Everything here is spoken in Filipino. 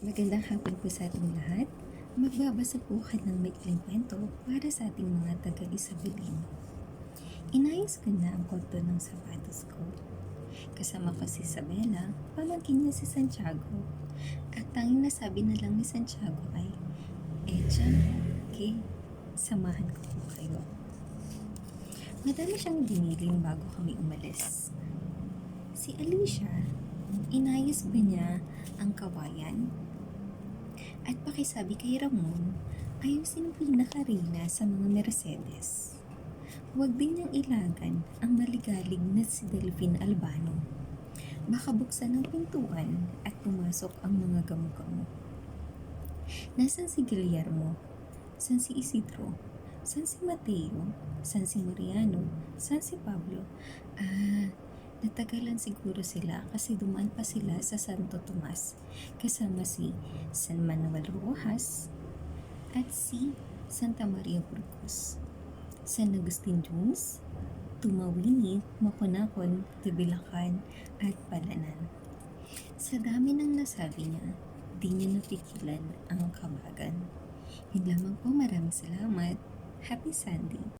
Magandang hapon po sa ating lahat. Magbabasa po ako ng maikling kwento para sa ating mga taga-Isabelin. Inayos ko na ang konto ng sapatos ko. Kasama ko si Isabela, pamangkin niya si Santiago. At tanging nasabi na lang ni Santiago ay, Echa, okay, samahan ko po kayo. Madami siyang diniling bago kami umalis. Si Alicia, inayos ba niya ang kawayan? At pakisabi kay Ramon, ayusin ang pinakarina sa mga Mercedes. Huwag din niyang ilagan ang maligalig na si Delphine Albano. Baka buksan ang pintuan at pumasok ang mga gamo-gamo. Nasaan si Guillermo? San si Isidro? San si Mateo? San si Mariano? San si Pablo? Ah, natagalan siguro sila kasi dumaan pa sila sa Santo Tomas kasama si San Manuel Rojas at si Santa Maria Burgos. San Agustin Jones, Tumawini, Makunakon, Tabilakan, at Palanan. Sa dami ng nasabi niya, di niya napigilan ang kabagan. Yun lamang po, maraming salamat. Happy Sunday!